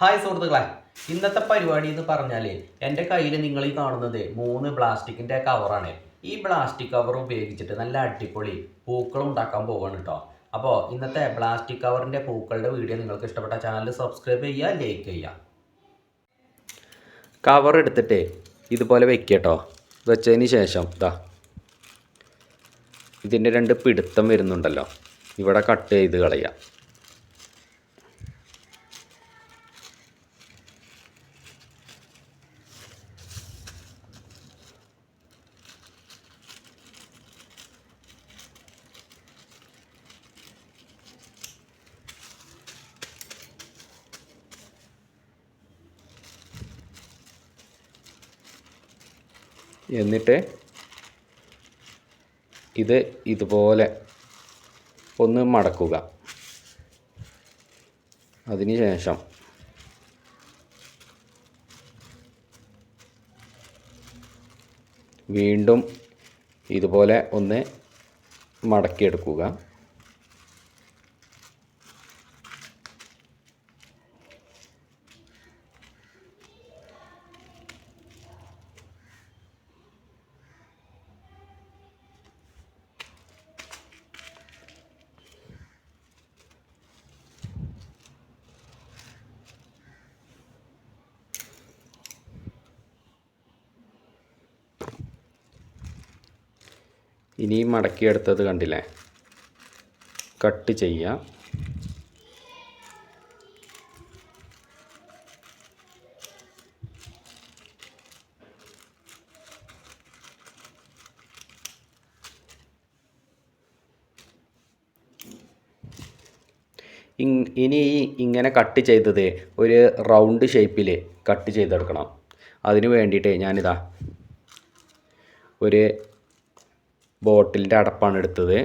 Hi സുഹൃത്തുക്കളെ ഇന്നത്തെ പരിപാടി എന്ന് പറഞ്ഞാൽ എന്റെ കയ്യിൽ നിങ്ങൾ ഈ കാണുന്നത് മൂന്ന് പ്ലാസ്റ്റിക്കിന്റെ കവറാണ്. ഈ പ്ലാസ്റ്റിക് കവർ ഉപയോഗിച്ചിട്ട് നല്ല അടിപൊളി പൂക്കൾ ഉണ്ടാക്കാൻ പോവാണ് കേട്ടോ അപ്പോൾ ഇന്നത്തെ പ്ലാസ്റ്റിക് കവറിന്റെ പൂക്കളുടെ വീഡിയോ നിങ്ങൾക്ക് ഇഷ്ടപ്പെട്ട ചാനൽ സബ്സ്ക്രൈബ് ചെയ്യുക ലൈക്ക് ചെയ്യുക. കവർ എടുത്തിട്ട് ഇതുപോലെ വെക്കുക കേട്ടോ വെച്ചതിന് ശേഷം ഇതാ ഇതിന്റെ രണ്ട് പിടുത്തം വരുന്നുണ്ടല്ലോ. ഇവിടെ കട്ട് ചെയ്ത് കളയുക. എന്നിട്ട് ഇത് ഇതുപോലെ ഒന്ന് മടക്കുക. അതിന് ശേഷം വീണ്ടും ഇതുപോലെ ഒന്ന് മടക്കിയെടുക്കുക. ഇനി മടക്കിയെടുത്തത് കണ്ടില്ലേ? കട്ട് ചെയ്യുക ഇനി ഇങ്ങനെ കട്ട് ചെയ്തത് ഒരു റൗണ്ട് ഷേപ്പിൽ കട്ട് ചെയ്തെടുക്കണം. അതിന് വേണ്ടിയിട്ട് ഞാനിതാ ഒരു ബോട്ടിലിന്റെ അടപ്പാണ് എടുത്തത്.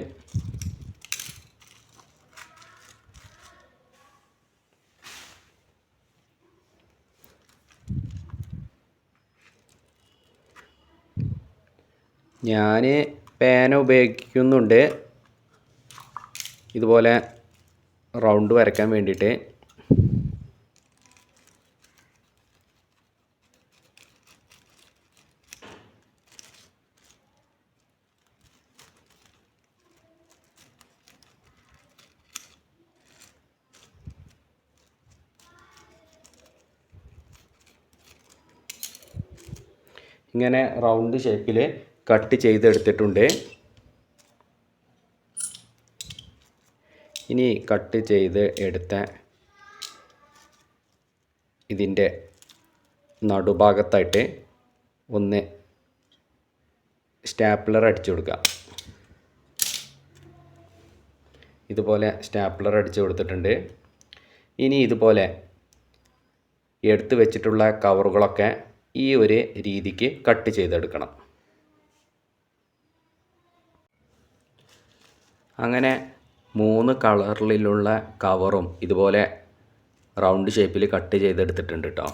ഞാൻ പേന ഉപയോഗിക്കുന്നുണ്ട്. ഇതുപോലെ റൗണ്ട് വരയ്ക്കാൻ വേണ്ടിയിട്ട്. ഇങ്ങനെ റൗണ്ട് ഷേപ്പിൽ കട്ട് ചെയ്തെടുത്തിട്ടുണ്ട്. ഇനി കട്ട് ചെയ്ത് എടുത്ത ഇതിന്റെ നടുഭാഗത്തായിട്ട് ഒന്ന് സ്റ്റാപ്ലർ അടിച്ചു കൊടുക്കുക. ഇതുപോലെ സ്റ്റാപ്ലർ അടിച്ചു കൊടുത്തിട്ടുണ്ട്. ഇനി ഇതുപോലെ എടുത്തു വെച്ചിട്ടുള്ള കവറുകളൊക്കെ ഈ ഒരു രീതിക്ക് കട്ട് ചെയ്തെടുക്കണം. അങ്ങനെ മൂന്ന് കളറിലുള്ള കവറും ഇതുപോലെ റൗണ്ട് ഷേപ്പിൽ കട്ട് ചെയ്തെടുത്തിട്ടുണ്ട് കേട്ടോ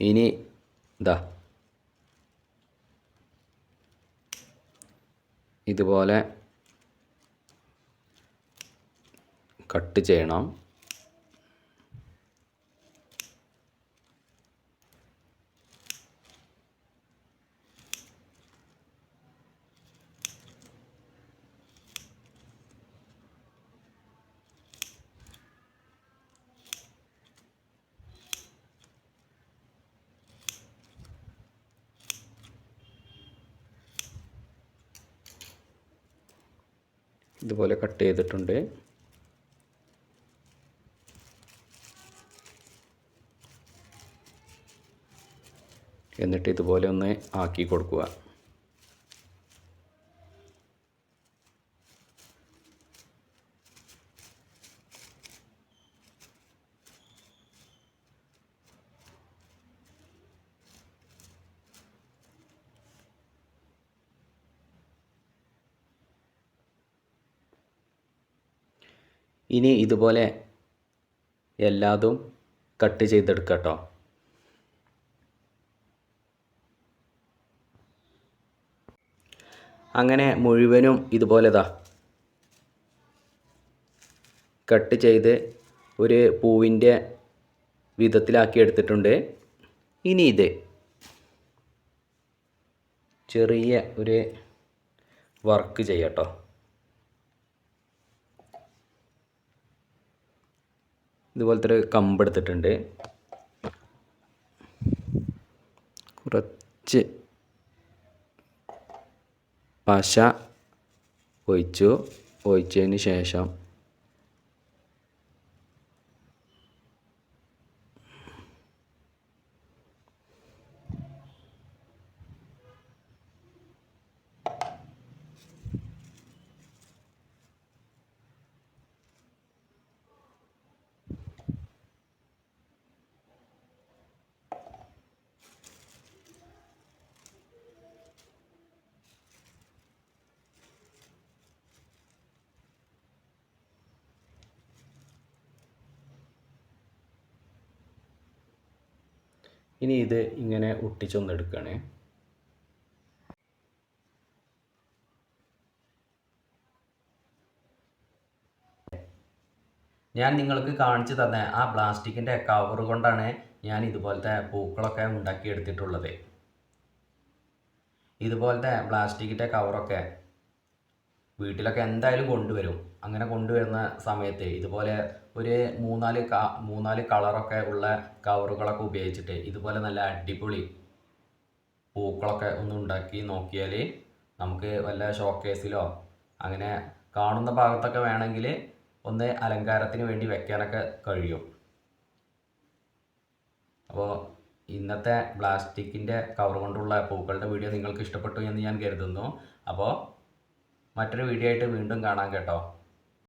ഇനി ഇതാ ഇതുപോലെ കട്ട് ചെയ്യണം. ഇതുപോലെ കട്ട് ചെയ്തിട്ടുണ്ട്. എന്നിട്ട് ഇതുപോലെ ഒന്ന് ആക്കി കൊടുക്കുക. ഇനി ഇതുപോലെ എല്ലാതും കട്ട് ചെയ്തെടുക്കുക കേട്ടോ അങ്ങനെ മുഴുവനും ഇതുപോലെതാ കട്ട് ചെയ്ത് ഒരു പൂവിന്റെ വിധത്തിലാക്കി എടുത്തിട്ടുണ്ട്. ഇനി ഇത് ചെറിയ ഒരു വർക്ക് ചെയ്യട്ടോ. ഇതുപോലത്തെ ഒരു കമ്പ് എടുത്തിട്ടുണ്ട്. കുറച്ച് പശ ഒഴിച്ചു. ഒഴിച്ചതിന് ശേഷം ഇനി ഇത് ഇങ്ങനെ ഒട്ടിച്ചൊന്നെടുക്കണേ. ഞാൻ നിങ്ങൾക്ക് കാണിച്ചു തന്ന ആ പ്ലാസ്റ്റിക്കിന്റെ കവർ കൊണ്ടാണ് ഞാൻ ഇതുപോലത്തെ പൂക്കളൊക്കെ ഉണ്ടാക്കിയെടുത്തിട്ടുള്ളത്. ഇതുപോലത്തെ പ്ലാസ്റ്റിക്കിന്റെ കവറൊക്കെ വീട്ടിലൊക്കെ എന്തായാലും കൊണ്ടുവരും. അങ്ങനെ കൊണ്ടുവരുന്ന സമയത്ത് ഇതുപോലെ ഒരു മൂന്നാൽ ക മൂന്നാൽ കളറൊക്കെ ഉള്ള കവറുകളൊക്കെ ഉപയോഗിച്ചിട്ട് ഇതുപോലെ നല്ല അടിപൊളി പൂക്കളൊക്കെ ഒന്ന് ഉണ്ടാക്കി നോക്കിയാൽ നമുക്ക് വല്ല ഷോക്കേസിലോ അങ്ങനെ കാണുന്ന ഭാഗത്തൊക്കെ വേണമെങ്കിൽ ഒന്ന് അലങ്കാരത്തിന് വേണ്ടി വെക്കാനൊക്കെ കഴിയും. അപ്പോൾ ഇന്നത്തെ പ്ലാസ്റ്റിക്കിന്റെ കവർ കൊണ്ടുള്ള പൂക്കളുടെ വീഡിയോ നിങ്ങൾക്ക് ഇഷ്ടപ്പെട്ടു എന്ന് ഞാൻ കരുതുന്നു. അപ്പോൾ മറ്റൊരു വീഡിയോ ആയിട്ട് വീണ്ടും കാണാം കേട്ടോ.